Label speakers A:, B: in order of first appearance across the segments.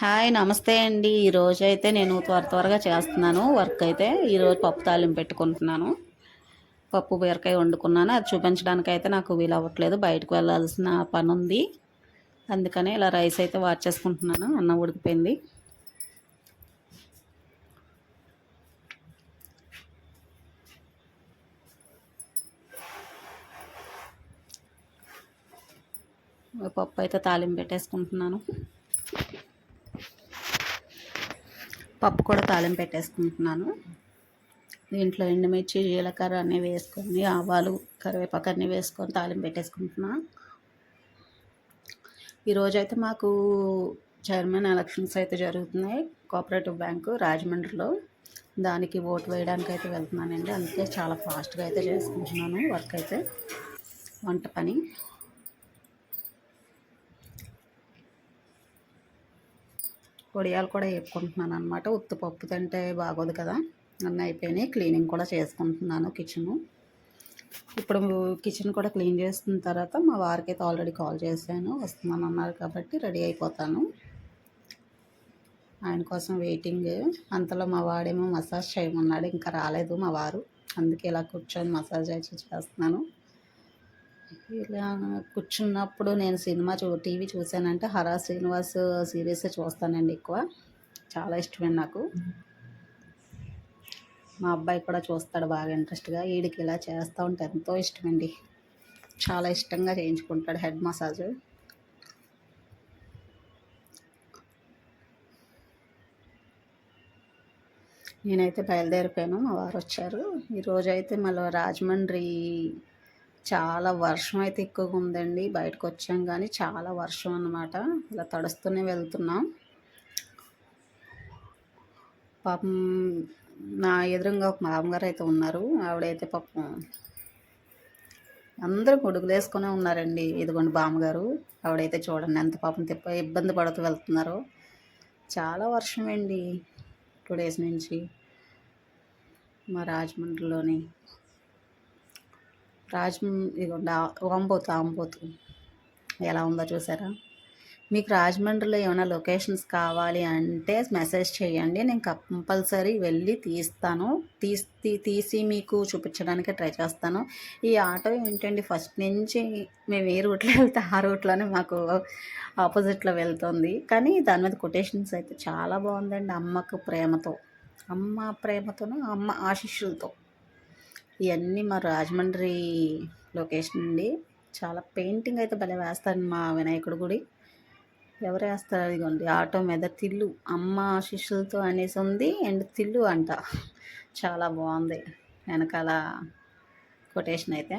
A: Hi నమస్తే అండి. ఈరోజు అయితే నేను త్వర త్వరగా చేస్తున్నాను వర్క్ అయితే. ఈరోజు పప్పు తాలింపు పెట్టుకుంటున్నాను. పప్పు బీరకాయ వండుకున్నాను. అది చూపించడానికి అయితే నాకు వీలు అవ్వట్లేదు. బయటకు వెళ్ళాల్సిన పని ఉంది అందుకని ఇలా రైస్ అయితే వాచ్ చేసుకుంటున్నాను. అన్నం ఉడికిపోయింది. పప్పు అయితే తాలింపు పెట్టేసుకుంటున్నాను. పప్పు కూడా తాళింపు పెట్టేసుకుంటున్నాను. దీంట్లో ఎండుమిర్చి జీలకర్ర అన్నీ వేసుకొని ఆవాలు కరివేపాకు అన్నీ వేసుకొని తాలింపు పెట్టేసుకుంటున్నాను ఈరోజు అయితే మాకు చైర్మన్ ఎలక్షన్స్ అయితే జరుగుతున్నాయి. కోఆపరేటివ్ బ్యాంకు రాజమండ్రిలో. దానికి ఓటు వేయడానికి అయితే వెళ్తున్నానండి. అందుకే చాలా ఫాస్ట్గా అయితే చేసుకుంటున్నాను వర్క్ అయితే. వంట పని. పొడియాలు కూడా వేపుకుంటున్నాను అనమాట ఉత్తుపప్పు తింటే బాగోదు కదా. అన్నీ అయిపోయినాయి. క్లీనింగ్ కూడా చేసుకుంటున్నాను కిచెను. ఇప్పుడు కిచెన్ కూడా క్లీన్ చేసిన తర్వాత మా వారికి అయితే ఆల్రెడీ కాల్ చేశాను. వస్తున్నాను అన్నారు కాబట్టి రెడీ అయిపోతాను. ఆయన కోసం వెయిటింగ్. అంతలో మా వాడేమో మసాజ్ చేయమన్నాడు. ఇంకా రాలేదు మా వారు. అందుకే ఇలా కూర్చొని మసాజ్ అయితే చేస్తున్నాను. ఇలా కూర్చున్నప్పుడు నేను సినిమా చూ టీవీ చూశానంటే హరా శ్రీనివాస్ సిరీస్ చూస్తానండి ఎక్కువ. చాలా ఇష్టమే నాకు. మా అబ్బాయి కూడా చూస్తాడు బాగా ఇంట్రెస్ట్గా. వీడికి ఇలా చేస్తూ ఉంటే ఎంతో ఇష్టమండి. చాలా ఇష్టంగా చేయించుకుంటాడు హెడ్ మసాజ్. నేనైతే బయలుదేరిపోయాను. మా వారు వచ్చారు ఈరోజు అయితే మళ్ళీ రాజమండ్రి చాలా వర్షం అయితే ఎక్కువగా ఉందండి బయటకు వచ్చాం కానీ చాలా వర్షం అన్నమాట ఇలా తడుస్తూనే వెళ్తున్నాం. పాపం నా ఎదురుగా ఒక మామగారు అయితే ఉన్నారు. ఆవిడైతే పాపం అందరూ గొడుగులు వేసుకునే ఉన్నారండి. ఇదిగోండి బామ్మగారు ఆవిడైతే చూడండి ఎంత పాపం తిప్ప ఇబ్బంది పడుతూ వెళ్తున్నారు. చాలా వర్షం అండి టూ డేస్ నుంచి మా రాజమండ్రిలోని రాజమండ్రి ఇదిగోండి ఆంబోతు ఆంబోతు ఎలా ఉందో చూసారా? మీకు రాజమండ్రిలో ఏమైనా లొకేషన్స్ కావాలి అంటే మెసేజ్ చేయండి. నేను కంపల్సరీ వెళ్ళి తీస్తాను. తీసి తీసి మీకు చూపించడానికి ట్రై చేస్తాను. ఈ ఆటో ఏంటండి ఫస్ట్ నుంచి మేము ఏ రూట్లో వెళ్తే ఆ రూట్లోనే మాకు ఆపోజిట్లో వెళ్తుంది. కానీ దాని మీద కొటేషన్స్ అయితే చాలా బాగుందండి. అమ్మకు ప్రేమతో. అమ్మ ప్రేమతోనూ అమ్మ ఆశిష్యులతో ఇవన్నీ మా రాజమండ్రి లొకేషన్ అండి. చాలా పెయింటింగ్ అయితే భలే వేస్తాను మా వినాయకుడి గుడి. ఎవరు వేస్తారు అదిగోండి ఆటో మీద తిల్లు. అమ్మ శిష్యులతో అనేసి ఉంది అండ్ తిల్లు అంట. చాలా బాగుంది వెనకాల కొటేషన్ అయితే.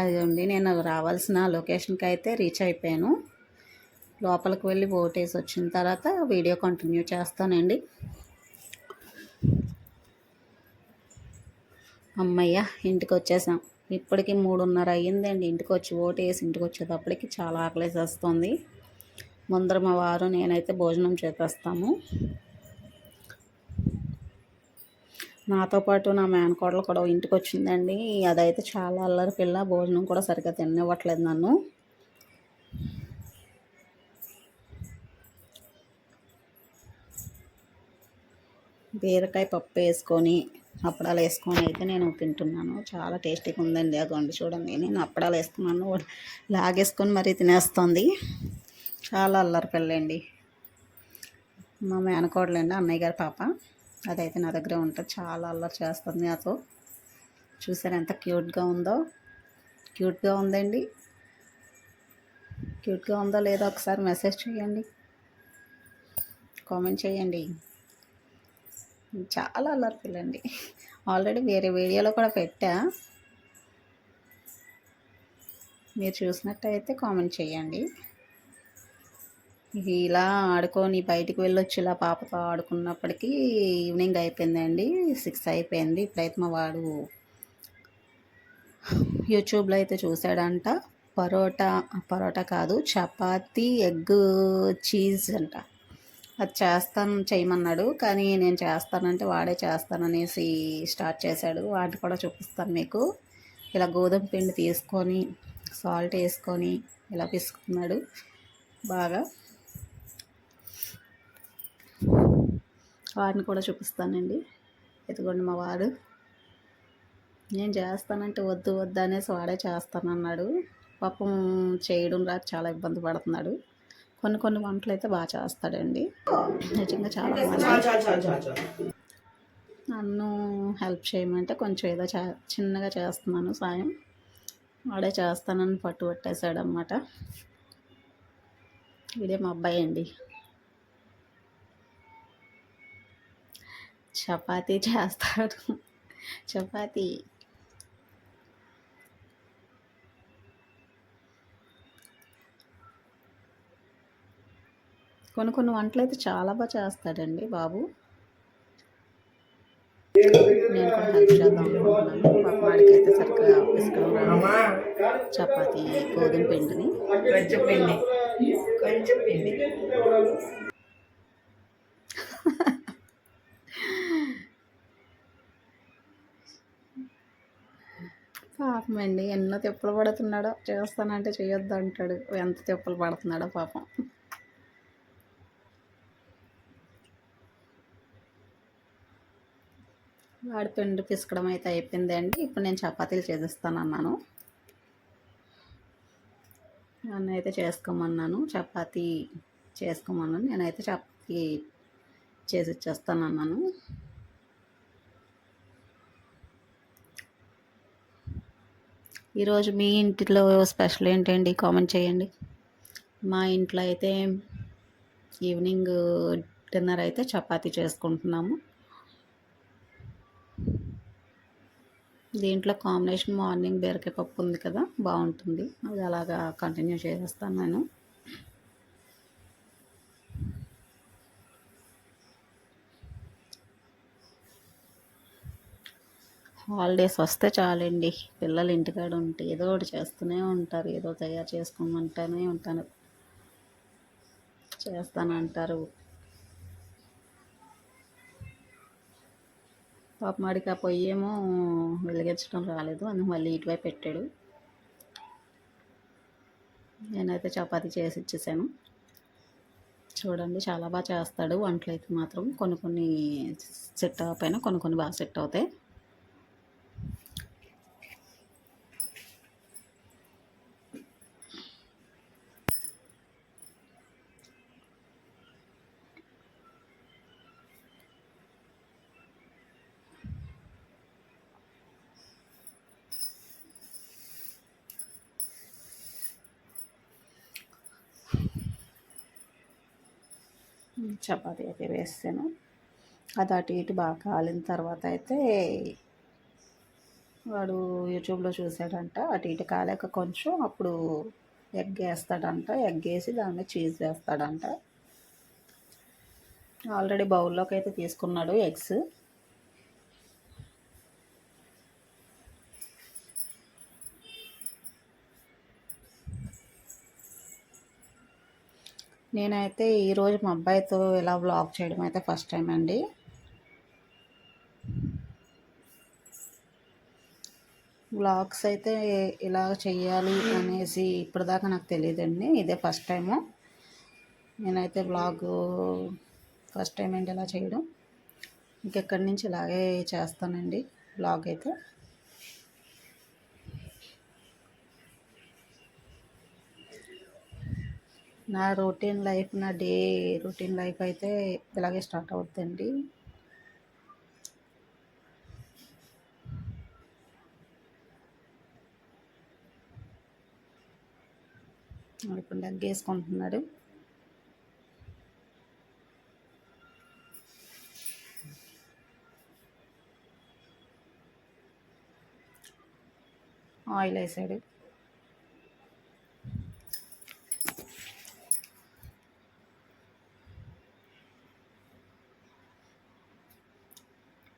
A: అదిగోండి నేను రావాల్సిన లొకేషన్కి అయితే రీచ్ అయిపోయాను. లోపలికి వెళ్ళి ఓటేసి వచ్చిన తర్వాత వీడియో కంటిన్యూ చేస్తానండి. అమ్మయ్య ఇంటికి వచ్చేసాం ఇప్పటికి మూడున్నర అయ్యిందండి. ఇంటికి వచ్చి ఓటు వేసి ఇంటికి వచ్చేటప్పటికి చాలా ఆకలేసి వస్తుంది ముందర మా వారు నేనైతే భోజనం చేసేస్తాము. నాతో పాటు నా మేనకోడలు కూడా ఇంటికి వచ్చిందండి అదైతే చాలా అల్లరి పిల్ల భోజనం కూడా సరిగ్గా తినివ్వట్లేదు నన్ను. బీరకాయ పప్పు వేసుకొని అప్పడాలు వేసుకొని అయితే నేను తింటున్నాను. చాలా టేస్టీగా ఉందండి ఆ గండు చూడండి. నేను అప్పడాలు వేసుకున్నాను. లాగేసుకొని మరీ తినేస్తుంది. చాలా అల్లరి పిల్లండి మా మేనకోడలండి అన్నయ్య గారి పాప. అదైతే నా దగ్గర ఉంటుంది చాలా అల్లరి చేస్తుంది నాతో. చూసారు ఎంత క్యూట్గా ఉందో. క్యూట్గా ఉందండి. క్యూట్గా ఉందో లేదో ఒకసారి మెసేజ్ చేయండి. కామెంట్ చేయండి. చాలా అల్లరి అండి ఆల్రెడీ వేరే వీడియోలో కూడా పెట్టా. మీరు చూసినట్టయితే కామెంట్ చేయండి. ఇలా ఆడుకొని బయటికి వెళ్ళొచ్చి ఇలా పాపతో ఆడుకున్నప్పటికీ ఈవినింగ్ అయిపోయిందండి. సిక్స్ అయిపోయింది. ఇప్పుడైతే మా వాడు యూట్యూబ్లో అయితే చూసాడంట పరోటా పరోటా కాదు చపాతీ ఎగ్ చీజ్ అంట. అది చేస్తాను చేయమన్నాడు. కానీ నేను చేస్తానంటే వాడే చేస్తాననేసి స్టార్ట్ చేశాడు. వాటిని కూడా చూపిస్తాను మీకు. ఇలా గోధుమ పిండి తీసుకొని సాల్ట్ వేసుకొని ఇలా పిసుకుతున్నాడు బాగా. వాడిని కూడా చూపిస్తానండి. ఎదుగుండి మా వాడు. నేను చేస్తానంటే వద్దు వద్దు అనేసి వాడే చేస్తానన్నాడు. పాపం చేయడం రాక చాలా ఇబ్బంది పడుతున్నాడు. కొన్ని కొన్ని వంటలు అయితే బాగా చేస్తాడండి. నిజంగా చాలా నన్ను హెల్ప్ చేయమంటే కొంచెం ఏదో చే చిన్నగా చేస్తున్నాను సాయం. వాడే చేస్తానని పట్టు పట్టేశాడు అనమాట ఇదే మా అబ్బాయి అండి. చపాతీ చేస్తాడు. చపాతీ. కొన్ని కొన్ని వంటలు అయితే చాలా బాగా చేస్తాడండి బాబు. నేను కూడా హెల్ప్ చేద్దాం అనుకుంటున్నాను. పాప వాడికి అయితే సరిగ్గా పిసుకడం చపాతి గోధుమ పిండిని.
B: కొంచెం పిండి. కొంచెం పిండి.
A: పాపం అండి ఎన్నో తిప్పలు పడుతున్నాడో. చేస్తానంటే చేయొద్దు అంటాడు ఎంత తిప్పలు పడుతున్నాడో పాపం. వాడి పిండి పిసకడం అయితే అయిపోయింది అండి. ఇప్పుడు నేను చపాతీలు చేసిస్తాను అన్నాను నన్ను అయితే చేసుకోమన్నాను. చపాతీ చేసుకోమన్నాను. నేనైతే చపాతీ చేసి ఇచ్చేస్తాను అన్నాను ఈరోజు మీ ఇంటిలో స్పెషల్ ఏంటండి? కామెంట్ చేయండి. మా ఇంట్లో అయితే ఈవినింగ్ డిన్నర్ అయితే చపాతీ చేసుకుంటున్నాము. దీంట్లో కాంబినేషన్ మార్నింగ్ బీరకాయ పప్పు ఉంది కదా బాగుంటుంది. అది అలాగా కంటిన్యూ చేసేస్తాను నేను. హాలిడేస్ వస్తే చాలండి. పిల్లలు ఇంటికాడ ఉంటే ఏదో ఒకటి చేస్తూనే ఉంటారు. ఏదో తయారు చేసుకోమంటూనే ఉంటాను చేస్తానంటారు. పాప మాడికి ఆ ఏమో వెలిగించడం రాలేదు అందుకు మళ్ళీ ఇటువైపు పెట్టాడు. నేనైతే చపాతీ చేసి ఇచ్చేసాను. చూడండి చాలా బాగా చేస్తాడు వంటలు అయితే మాత్రం. కొన్ని కొన్ని సెట్ అవ్వకపోయినా కొన్ని కొన్ని బాగా సెట్ అవుతాయి. చపాతీ అయితే వేస్తాను. అది అటు ఇటు బాగా కాలిన తర్వాత అయితే వాడు యూట్యూబ్లో చూసాడంట అటు ఇటు కాలేక కొంచెం అప్పుడు ఎగ్ వేస్తాడంట ఎగ్ వేసి దాన్ని చీజ్ వేస్తాడంట. ఆల్రెడీ బౌల్లోకి అయితే తీసుకున్నాడు ఎగ్స్. నేనైతే ఈరోజు మా అబ్బాయితో ఇలా బ్లాగ్ చేయడం అయితే ఫస్ట్ టైం అండి. వ్లాగ్స్ అయితే ఇలా చేయాలి అనేసి ఇప్పటిదాకా నాకు తెలియదండి. ఇదే ఫస్ట్ టైము నేనైతే బ్లాగ్ ఫస్ట్ టైం ఏంటి ఇలా చేయడం? ఇంకెక్కడి నుంచి ఇలాగే చేస్తానండి బ్లాగ్ అయితే. నా రొటీన్ లైఫ్ నా డే రొటీన్ లైఫ్ అయితే ఇలాగే స్టార్ట్ అవుతుందండి ఇప్పుడు దగ్గేసుకుంటున్నాడు ఆయిల్ వేసాడు.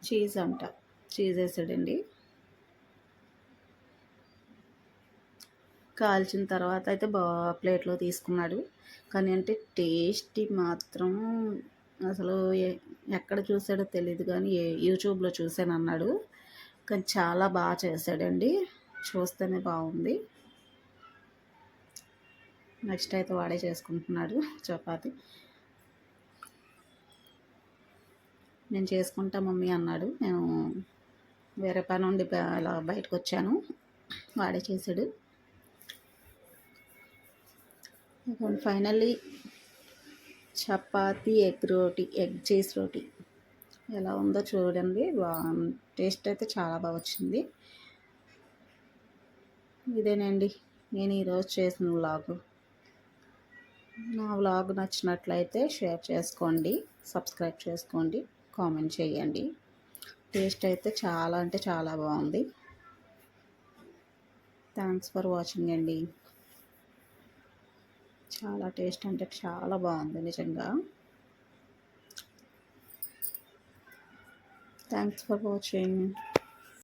A: చీజ్ అంట. చీజ్ వేసాడండి. కాల్చిన తర్వాత అయితే బాగా ప్లేట్లో తీసుకున్నాడు. కానీ అంటే టేస్టీ మాత్రం అసలు ఎక్కడ చూసాడో తెలియదు కానీ యూట్యూబ్లో చూసాను అన్నాడు. కానీ చాలా బాగా చేశాడండి చూస్తేనే బాగుంది. నెక్స్ట్ అయితే వాడే చేసుకుంటున్నాడు చపాతి. నేను చేసుకుంటా మమ్మీ అన్నాడు. నేను వేరే పని నుండి అలా బయటకు వచ్చాను వాడే చేశాడు. ఫైనల్లీ చపాతి ఎగ్ రోటీ ఎగ్ చీజ్ రోటీ ఎలా ఉందో చూడండి. బా టేస్ట్ అయితే చాలా బాగా వచ్చింది. ఇదేనండి. నేను ఈరోజు చేసిన వ్లాగ్. నా వ్లాగ్ నచ్చినట్లయితే షేర్ చేసుకోండి సబ్స్క్రైబ్ చేసుకోండి. కామెంట్ చేయండి. టేస్ట్ అయితే చాలా అంటే చాలా బాగుంది. థ్యాంక్స్ ఫర్ వాచింగ్ అండి. చాలా టేస్ట్ అంటే చాలా బాగుంది నిజంగా. Thanks for watching